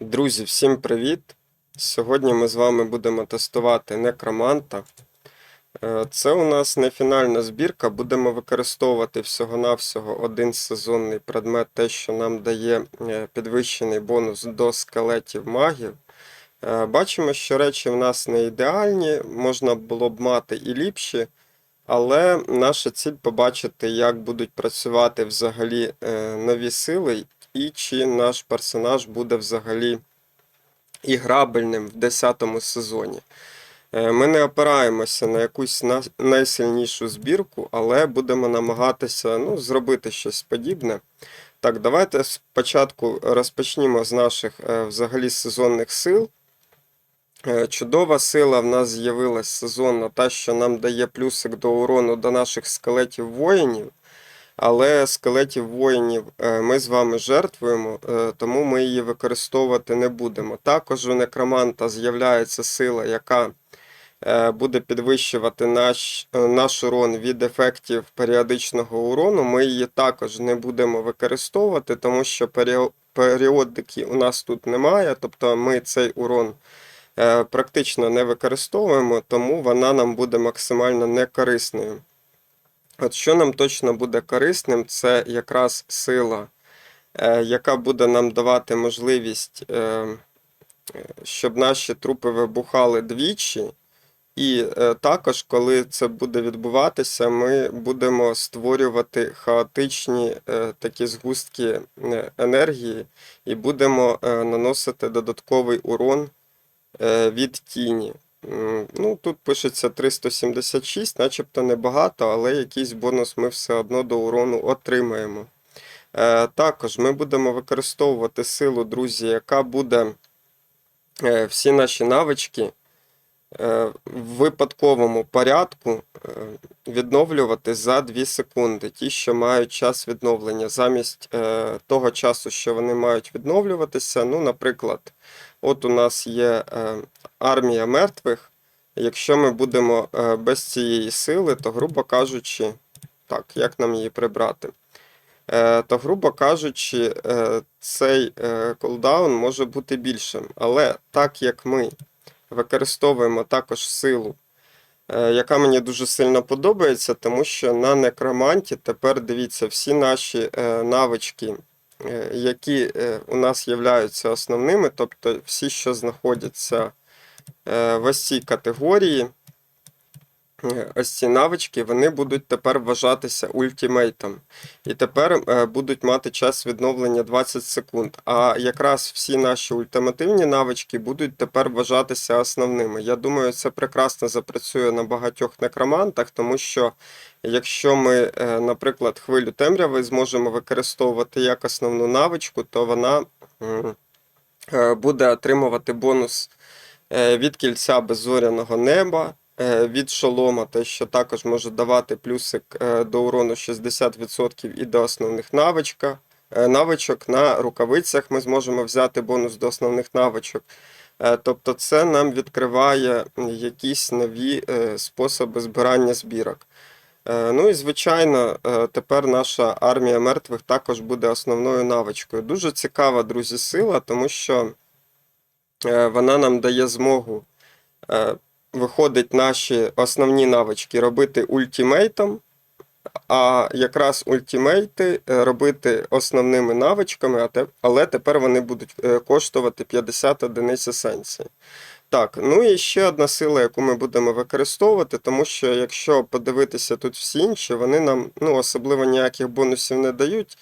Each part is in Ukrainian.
Друзі, всім привіт! Сьогодні ми з вами будемо тестувати некроманта. Е, Це у нас не фінальна збірка, будемо використовувати всього-навсього один сезонний предмет, те, що нам дає е, підвищений бонус до скелетів магів. Е, Бачимо, що речі в нас не ідеальні, можна було б мати і ліпші, але наша ціль побачити, як будуть працювати взагалі нові сили, і чи наш персонаж буде взагалі іграбельним в 10 сезоні. Е, Ми не опираємося на якусь найсильнішу збірку, але будемо намагатися ну, зробити щось подібне. Так, давайте спочатку розпочнімо з наших е, взагалі сезонних сил. Е, Чудова сила в нас з'явилась сезонна, та, що нам дає плюсик до урону до наших скелетів воїнів. Але скелетів воїнів е, ми з вами жертвуємо, е, тому ми її використовувати не будемо. Також у некроманта з'являється сила, яка е, буде підвищувати наш, наш урон від ефектів періодичного урону. Ми її також не будемо використовувати, тому що періодики у нас тут немає, тобто ми цей урон практично не використовуємо, тому вона нам буде максимально некорисною. От що нам точно буде корисним, це якраз сила, е, яка буде нам давати можливість, е, щоб наші трупи вибухали двічі. І е, також, коли це буде відбуватися, ми будемо створювати хаотичні такі згустки енергії і будемо наносити додатковий урон від тіні. Ну, тут пишеться 376, начебто небагато, але якийсь бонус ми все одно до урону отримаємо. Е, Також ми будемо використовувати силу, друзі, яка буде е, всі наші навички е, в випадковому порядку відновлювати за 2 секунди. Ті, що мають час відновлення, замість того часу, що вони мають відновлюватися. Ну, наприклад, от у нас є е, армія мертвих. Якщо ми будемо е, без цієї сили, то, грубо кажучи, так, як нам її прибрати? Е, То, грубо кажучи, цей кулдаун може бути більшим. Але так як ми використовуємо також силу, яка мені дуже сильно подобається, тому що на некроманті тепер дивіться всі наші навички, які е, у нас являються основними, тобто всі, що знаходяться е, в ось цій категорії, е, ось ці навички, вони будуть тепер вважатися ультимейтом. І тепер е, будуть мати час відновлення 20 секунд. А якраз всі наші ультимативні навички будуть тепер вважатися основними. Я думаю, це прекрасно запрацює на багатьох некромантах, тому що якщо ми, е, наприклад, хвилю темряви зможемо використовувати як основну навичку, то вона е, буде отримувати бонус від кільця беззоряного неба. Е, Від шолома, те, що також може давати плюсик е, до урону 60% і до основних навичка, е, навичок. На рукавицях ми зможемо взяти бонус до основних навичок. Тобто це нам відкриває якісь нові способи збирання збірок. Ну і звичайно, тепер наша армія мертвих також буде основною навичкою. Дуже цікава, друзі, сила, тому що вона нам дає змогу виходить наші основні навички робити ультимейтом, а якраз ультимейти е, робити основними навичками, але тепер вони будуть е, коштувати 50 одиниць есенції. Так, ну і ще одна сила, яку ми будемо використовувати, тому що якщо подивитися тут всі інші, вони нам ну, особливо ніяких бонусів не дають.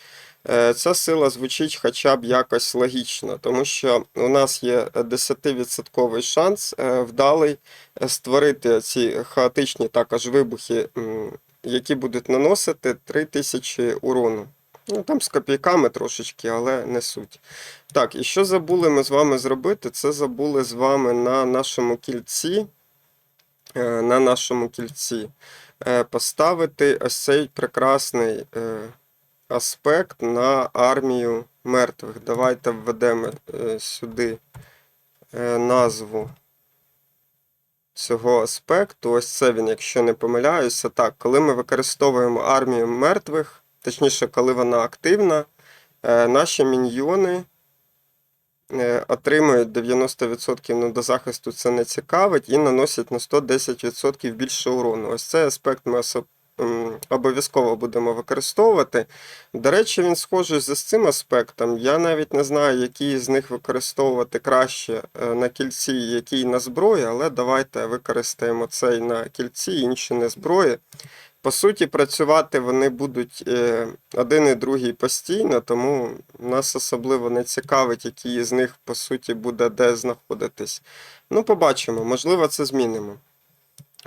Е, Ця сила звучить хоча б якось логічно, тому що у нас є 10% шанс е, вдалий е, створити ці хаотичні також вибухи, які будуть наносити 3000 урону. Ну, там з копійками трошечки, але не суть. Так, і що забули ми з вами зробити? Це забули з вами на нашому кільці. На нашому кільці поставити ось цей прекрасний аспект на армію мертвих. Давайте введемо е, сюди е, назву цього аспекту. Ось це він, якщо не помиляюся. Так, коли ми використовуємо армію мертвих, точніше, коли вона активна, е, наші міньйони отримують 90% ну, до захисту це не цікавить, і наносять на 110% більше урону. Ось цей аспект ми обов'язково будемо використовувати. До речі, він схожий з цим аспектом. Я навіть не знаю, який з них використовувати краще е, на кільці, який на зброї, але давайте використаємо цей на кільці, інші на зброї. По суті, працювати вони будуть е, один і другий постійно, тому нас особливо не цікавить, який з них по суті буде де знаходитись. Ну, побачимо, можливо, це змінимо.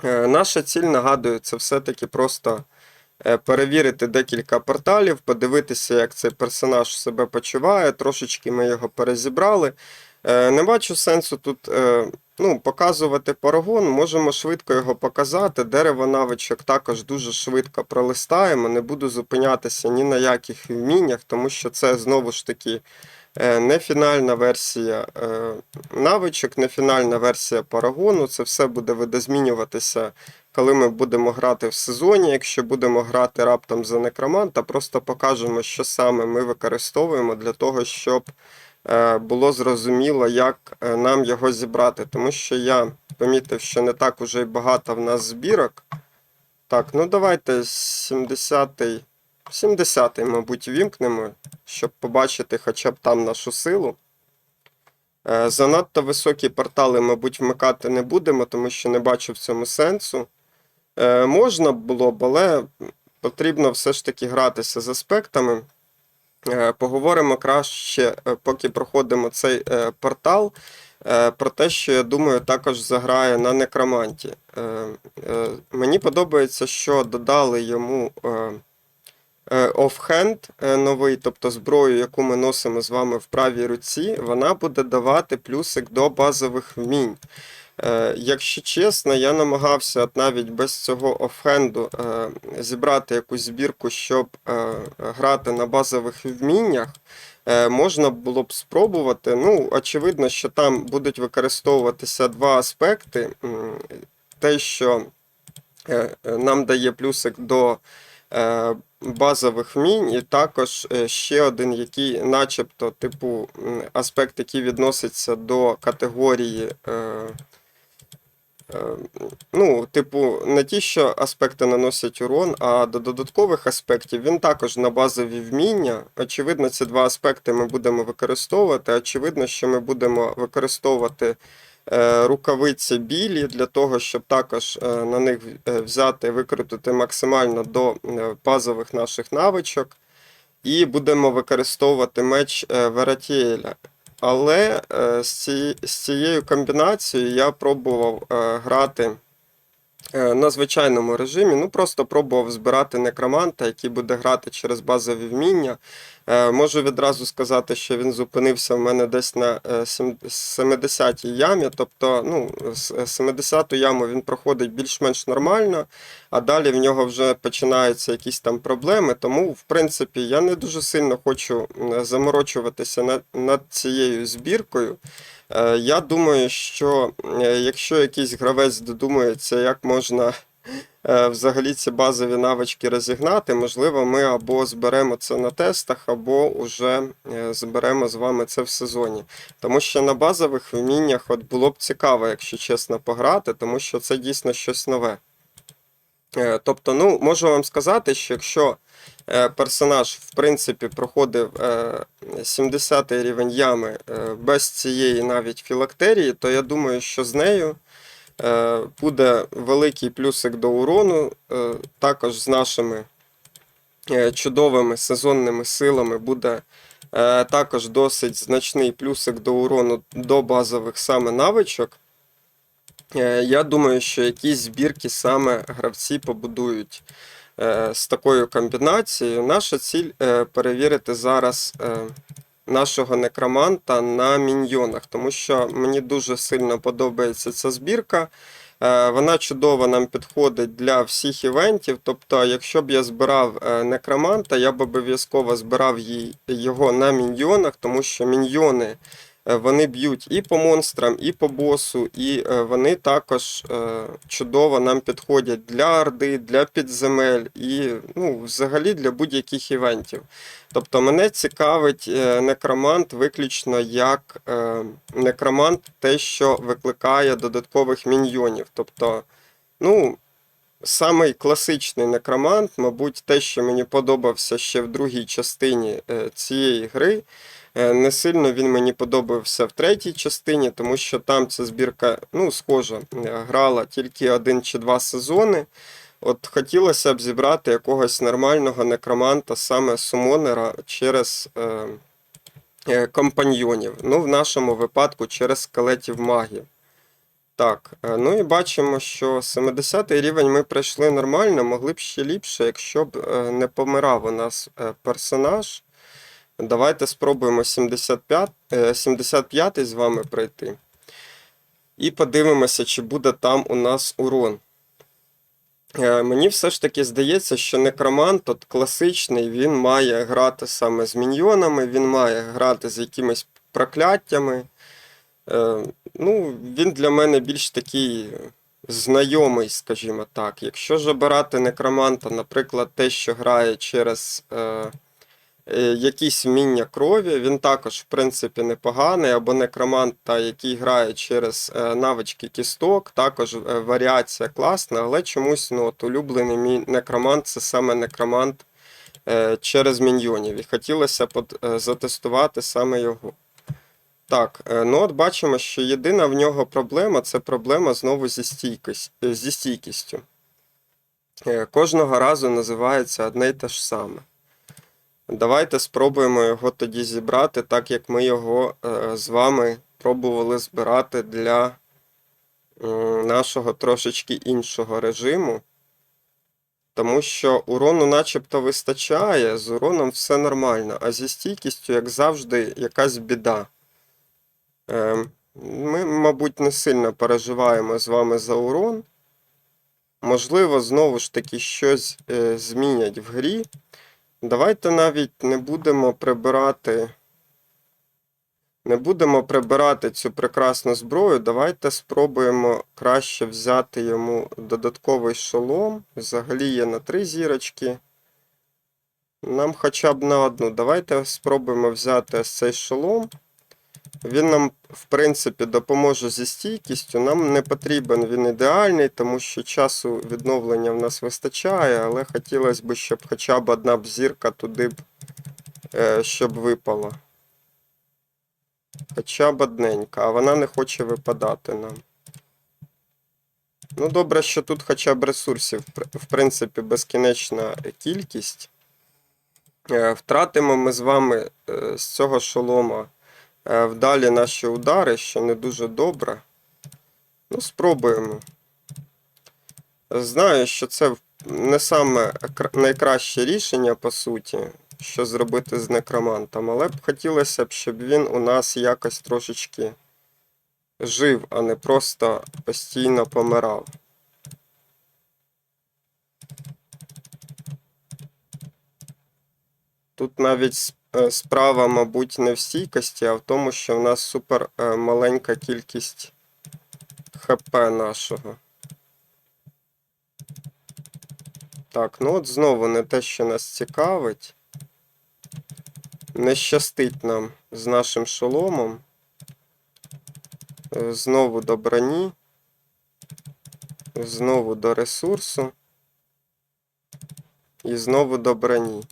Е, Наша ціль, нагадую, це все-таки просто е, перевірити декілька порталів, подивитися, як цей персонаж себе почуває. Трошечки ми його перезібрали. Е, Не бачу сенсу тут ну, показувати парагон, можемо швидко його показати. Дерево навичок також дуже швидко пролистаємо. Не буду зупинятися ні на яких вміннях, тому що це знову ж таки не фінальна версія е, навичок, не фінальна версія парагону. Це все буде видозмінюватися, коли ми будемо грати в сезоні. Якщо будемо грати раптом за некроманта, просто покажемо, що саме ми використовуємо для того, щоб е, було зрозуміло, як е, нам його зібрати. Тому що я помітив, що не так уже й багато в нас збірок. Так, ну давайте 70-й, 70-й, мабуть, вімкнемо, щоб побачити хоча б там нашу силу. Е, Занадто високі портали, мабуть, вмикати не будемо, тому що не бачу в цьому сенсу. Е, Можна було б, але потрібно все ж таки гратися з аспектами. Е, Поговоримо краще, поки проходимо цей портал, про те, що я думаю, також заграє на некроманті. Мені подобається, що додали йому офхенд е, новий, тобто зброю, яку ми носимо з вами в правій руці, вона буде давати плюсик до базових вмінь. Е, Якщо чесно, я намагався навіть без цього офхенду е, зібрати якусь збірку, щоб грати на базових вміннях. Можна було б спробувати. Ну, очевидно, що там будуть використовуватися два аспекти. Те, що нам дає плюсик до базових вмінь, і також е, ще один, який, начебто, типу, аспект, який відноситься до категорії. е, Е, Ну, типу, не ті, що аспекти наносять урон, а до додаткових аспектів він також на базові вміння. Очевидно, ці два аспекти ми будемо використовувати. Очевидно, що ми будемо використовувати е, рукавиці білі для того, щоб також е, на них е, взяти, викрутити максимально до е, базових наших навичок. І будемо використовувати меч е, Вератіеля. Але е, з, цією комбінацією я пробував е, грати е, на звичайному режимі. Ну, просто пробував збирати некроманта, який буде грати через базові вміння. Е, можу відразу сказати, що він зупинився в мене десь на е, 70-й ямі. Тобто, ну, з- 70-ту яму він проходить більш-менш нормально, а далі в нього вже починаються якісь там проблеми. Тому, в принципі, я не дуже сильно хочу заморочуватися над, над цією збіркою. Е, Я думаю, що е, якщо якийсь гравець додумається, як можна е, взагалі ці базові навички розігнати, можливо, ми або зберемо це на тестах, або вже е, зберемо з вами це в сезоні. Тому що на базових вміннях от було б цікаво, якщо чесно, пограти, тому що це дійсно щось нове. Е, Тобто, ну, можу вам сказати, що якщо е, персонаж, в принципі, проходив е, 70 рівень ями е, без цієї навіть філактерії, то я думаю, що з нею е, буде великий плюсик до урону. Е, Також з нашими е, чудовими сезонними силами буде е, також досить значний плюсик до урону до базових саме навичок. Е, Я думаю, що якісь збірки саме гравці побудують е, з такою комбінацією. Наша ціль е, перевірити зараз е, нашого некроманта на міньйонах, тому що мені дуже сильно подобається ця збірка. Е, Вона чудово нам підходить для всіх івентів. Тобто, якщо б я збирав е, некроманта, я б обов'язково збирав його на міньйонах, тому що міньйони Вони б'ють і по монстрам, і по босу, і е, вони також е, чудово нам підходять для орди, для підземель і ну, взагалі для будь-яких івентів. Тобто мене цікавить е, некромант виключно як е, некромант, те, що викликає додаткових міньйонів. Тобто, ну, самий класичний некромант, мабуть, те, що мені подобався ще в другій частині е, цієї гри. Е, Не сильно він мені подобався в третій частині, тому що там ця збірка, ну, схожа, е, грала тільки один чи два сезони. От хотілося б зібрати якогось нормального некроманта, саме сумонера, через е, е, компаньйонів. Ну, в нашому випадку через скелетів магів. Так, ну і бачимо, що 70-й рівень ми пройшли нормально, могли б ще ліпше, якщо б не помирав у нас персонаж. Давайте спробуємо 75, е, 75 з вами пройти. І подивимося, чи буде там у нас урон. Е, Мені все ж таки здається, що некромант от класичний, він має грати саме з міньйонами, він має грати з якимись прокляттями. Е, Ну, він для мене більш такий знайомий, скажімо так. Якщо ж обирати некроманта, наприклад, те, що грає через е, е, якісь вміння крові, він також, в принципі, непоганий, або некроманта, який грає через е, навички кісток, також е, варіація класна, але чомусь ну, от, улюблений мій некромант це саме некромант е, через міньйонів. І хотілося б е, затестувати саме його. Так, е, ну от бачимо, що єдина в нього проблема це проблема знову зі, е, зі стійкістю. Е, Кожного разу називається одне й те ж саме. Давайте спробуємо його тоді зібрати, так як ми його е, з вами пробували збирати для нашого трошечки іншого режиму. Тому що урону начебто вистачає, з уроном все нормально, а зі стійкістю, як завжди, якась біда. Е, Ми, мабуть, не сильно переживаємо з вами за урон. Можливо, знову ж таки щось е, змінять в грі. Давайте навіть не будемо прибирати. Не будемо прибирати цю прекрасну зброю. Давайте спробуємо краще взяти йому додатковий шолом. Взагалі є на три зірочки. Нам хоча б на одну. Давайте спробуємо взяти цей шолом. Він нам, в принципі, допоможе зі стійкістю. Нам не потрібен він ідеальний, тому що часу відновлення в нас вистачає, але хотілося б, щоб хоча б одна б зірка туди б, е, щоб випала. Хоча б одненька, а вона не хоче випадати нам. Ну, добре, що тут хоча б ресурсів, в- принципі, безкінечна кількість. Е, Втратимо ми з вами е, з цього шолома вдалі наші удари, що не дуже добре. Ну, спробуємо. Знаю, що це не саме найкраще рішення, по суті, що зробити з некромантом, але б хотілося б, щоб він у нас якось трошечки жив, а не просто постійно помирав. Тут навіть е, справа, мабуть, не в стійкості, а в тому, що в нас супер е, маленька кількість ХП нашого. Так, ну от знову не те, що нас цікавить. Не щастить нам з нашим шоломом. Е, Знову до броні. Знову до ресурсу. І знову до броні.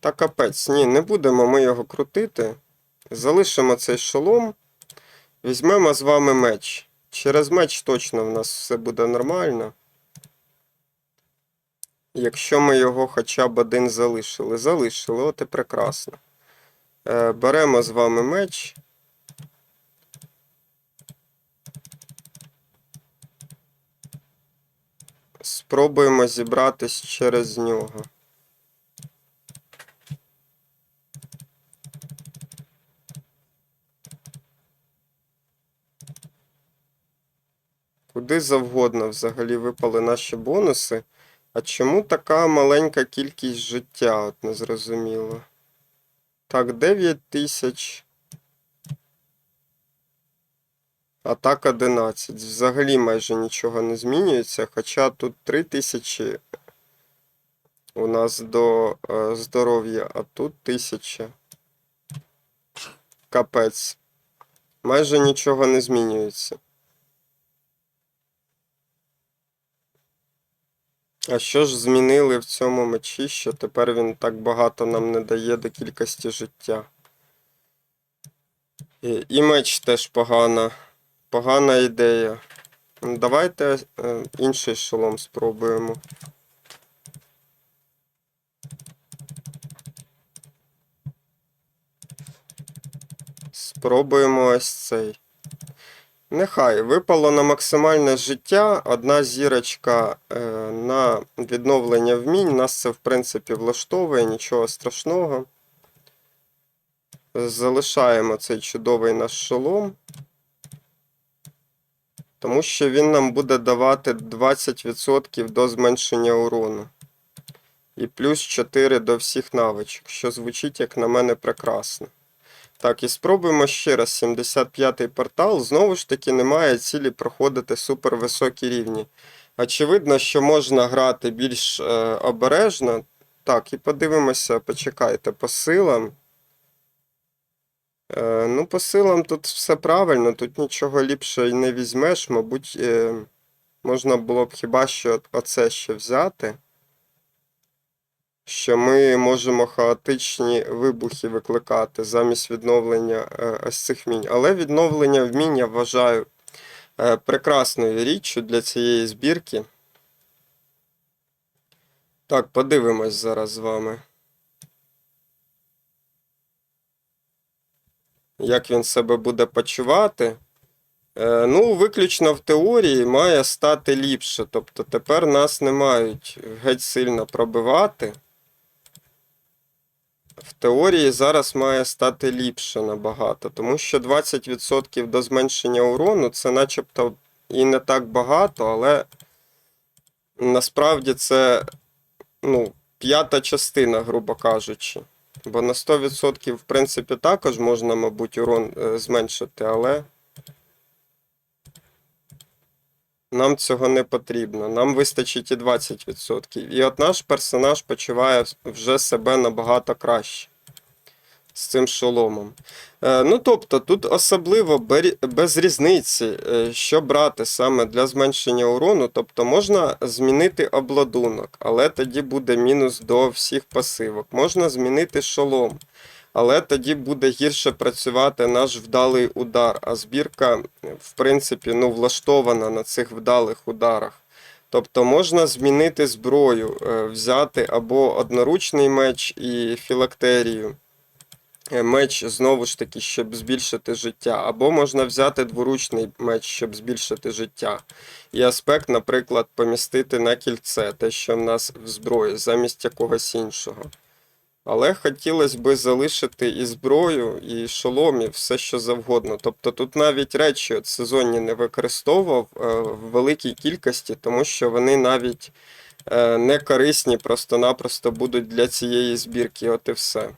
Та капець, ні, не будемо ми його крутити. Залишимо цей шолом. Візьмемо з вами меч. Через меч точно в нас все буде нормально. Якщо ми його хоча б один залишили. Залишили, от і прекрасно. Е, беремо з вами меч. Спробуємо зібратись через нього. Куди завгодно взагалі випали наші бонуси. А чому така маленька кількість життя? От незрозуміло. Так, 9 тисяч. А так 11. Взагалі майже нічого не змінюється, хоча тут 3 тисячі у нас до е, здоров'я, а тут 1000. Капець. Майже нічого не змінюється. А що ж змінили в цьому мечі, що тепер він так багато нам не дає до кількості життя? І, і меч теж погана. Погана ідея. Давайте е, інший шолом спробуємо. Спробуємо ось цей. Нехай випало на максимальне життя одна зірочка е, на відновлення вмінь. Нас це, в принципі, влаштовує, нічого страшного. Залишаємо цей чудовий наш шолом. Тому що він нам буде давати 20% до зменшення урону. І плюс 4 до всіх навичок, що звучить, як на мене, прекрасно. Так, і спробуємо ще раз 75-й портал. Знову ж таки, немає цілі проходити супервисокі рівні. Очевидно, що можна грати більш е, обережно. Так, і подивимося, почекайте, по силам. Е, ну, по силам тут все правильно, тут нічого ліпше й не візьмеш. Мабуть, е, можна було б хіба що оце ще взяти. Що ми можемо хаотичні вибухи викликати замість відновлення е, ось цих вмінь. Але відновлення вмінь я вважаю е, прекрасною річчю для цієї збірки. Так, подивимось зараз з вами. Як він себе буде почувати. Е, Ну, виключно в теорії має стати ліпше. Тобто тепер нас не мають геть сильно пробивати. В теорії зараз має стати ліпше набагато, тому що 20% до зменшення урону це начебто і не так багато, але насправді це ну, п'ята частина, грубо кажучи. Бо на 100% в принципі також можна, мабуть, урон е, зменшити, але нам цього не потрібно. Нам вистачить і 20%. І от наш персонаж почуває вже себе набагато краще з цим шоломом. Е, ну, тобто, тут особливо без різниці, е, що брати саме для зменшення урону. Тобто можна змінити обладунок, але тоді буде мінус до всіх пасивок. Можна змінити шолом. Але тоді буде гірше працювати наш вдалий удар. А збірка, в принципі, ну, влаштована на цих вдалих ударах. Тобто можна змінити зброю, е, взяти або одноручний меч і філактерію. Е, Меч знову ж таки, щоб збільшити життя, або можна взяти дворучний меч, щоб збільшити життя. І аспект, наприклад, помістити на кільце, те, що в нас в зброї, замість якогось іншого. Але хотілося б залишити і зброю, і шолом, і все що завгодно. Тобто тут навіть речі от сезонні не використовував е, в великій кількості, тому що вони навіть е, не корисні, просто-напросто будуть для цієї збірки, от і все.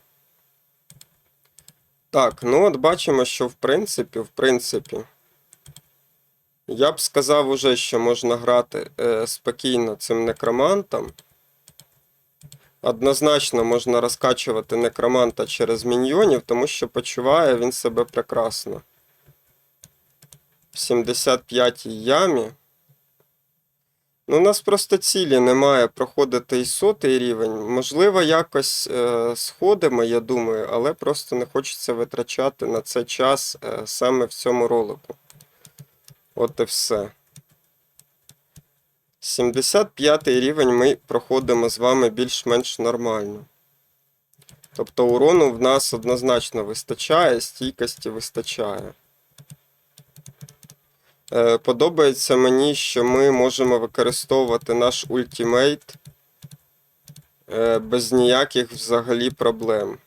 Так, ну от бачимо, що в принципі, в принципі, я б сказав уже, що можна грати е, спокійно цим некромантом. Однозначно можна розкачувати некроманта через міньйонів, тому що почуває він себе прекрасно. В 75-й ямі. Ну, у нас просто цілі немає проходити і сотий рівень. Можливо, якось е, сходимо, я думаю, але просто не хочеться витрачати на це час е, саме в цьому ролику. От і все. 75 рівень ми проходимо з вами більш-менш нормально. Тобто урону в нас однозначно вистачає, стійкості вистачає. Е, Подобається мені, що ми можемо використовувати наш ультимейт е, без ніяких взагалі проблем.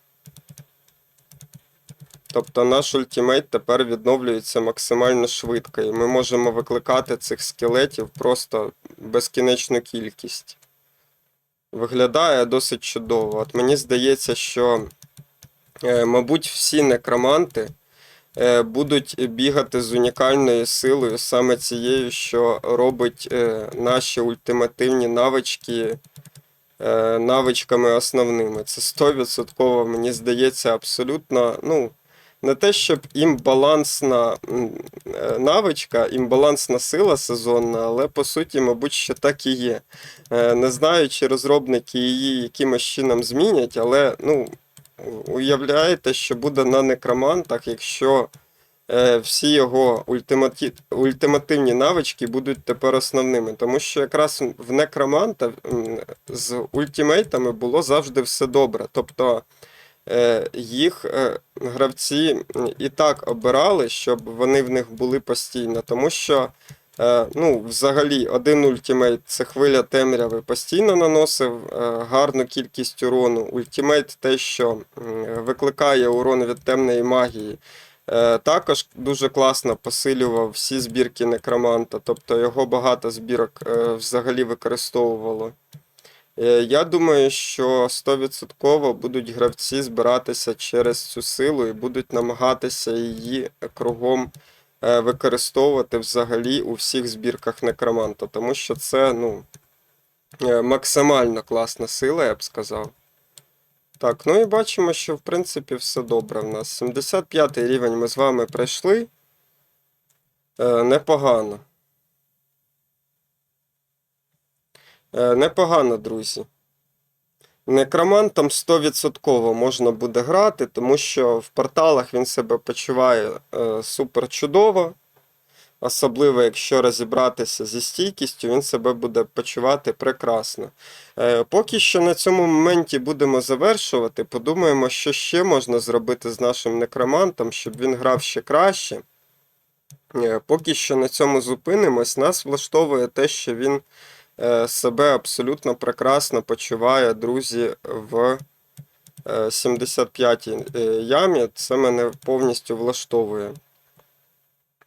Тобто наш ультимейт тепер відновлюється максимально швидко, і ми можемо викликати цих скелетів просто безкінечну кількість. Виглядає досить чудово. От мені здається, що Е, Мабуть, всі некроманти е, будуть бігати з унікальною силою, саме цією, що робить е, наші ультимативні навички навичками основними. Це 100% мені здається абсолютно, ну, не те, щоб імбалансна е, навичка, імбалансна сила сезонна, але по суті, мабуть, що так і є. Е, Не знаю, чи розробники її якимось чином змінять, але ну, уявляєте, що буде на некромантах, якщо е, всі його ультиматі... ультимативні навички будуть тепер основними. Тому що якраз в некроманта з ультимейтами було завжди все добре. Тобто їх е, гравці і так обирали, щоб вони в них були постійно. Тому що е, ну, взагалі один ультимейт це хвиля темряви постійно наносив е, гарну кількість урону. Ультимейт те, що викликає урон від темної магії. Е, Також дуже класно посилював всі збірки некроманта, тобто його багато збірок е, взагалі використовувало. Е, Я думаю, що 100% будуть гравці збиратися через цю силу і будуть намагатися її кругом е, використовувати взагалі у всіх збірках некроманта, тому що це ну, е, максимально класна сила, я б сказав. Так, ну і бачимо, що в принципі все добре в нас. 75 рівень ми з вами пройшли. Непогано. Е, непогано, друзі. Некромантом 100% можна буде грати, тому що в порталах він себе почуває е, супер чудово. Особливо, якщо розібратися зі стійкістю, він себе буде почувати прекрасно. Е, поки що на цьому моменті будемо завершувати. Подумаємо, що ще можна зробити з нашим некромантом, щоб він грав ще краще. Е, поки що на цьому зупинимось. Нас влаштовує те, що він е, себе абсолютно прекрасно почуває, друзі, в е, 75-й е, ямі. Це мене повністю влаштовує.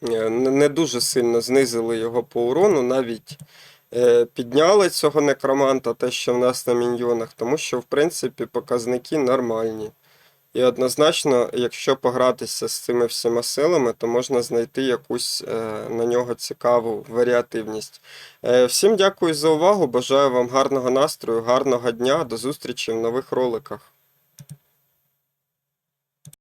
Е, не дуже сильно знизили його по урону, навіть е, підняли цього некроманта, те, що в нас на міньйонах, тому що, в принципі, показники нормальні. І однозначно, якщо погратися з цими всіма силами, то можна знайти якусь е, на нього цікаву варіативність. Е, всім дякую за увагу. Бажаю вам гарного настрою, гарного дня. До зустрічі в нових роликах.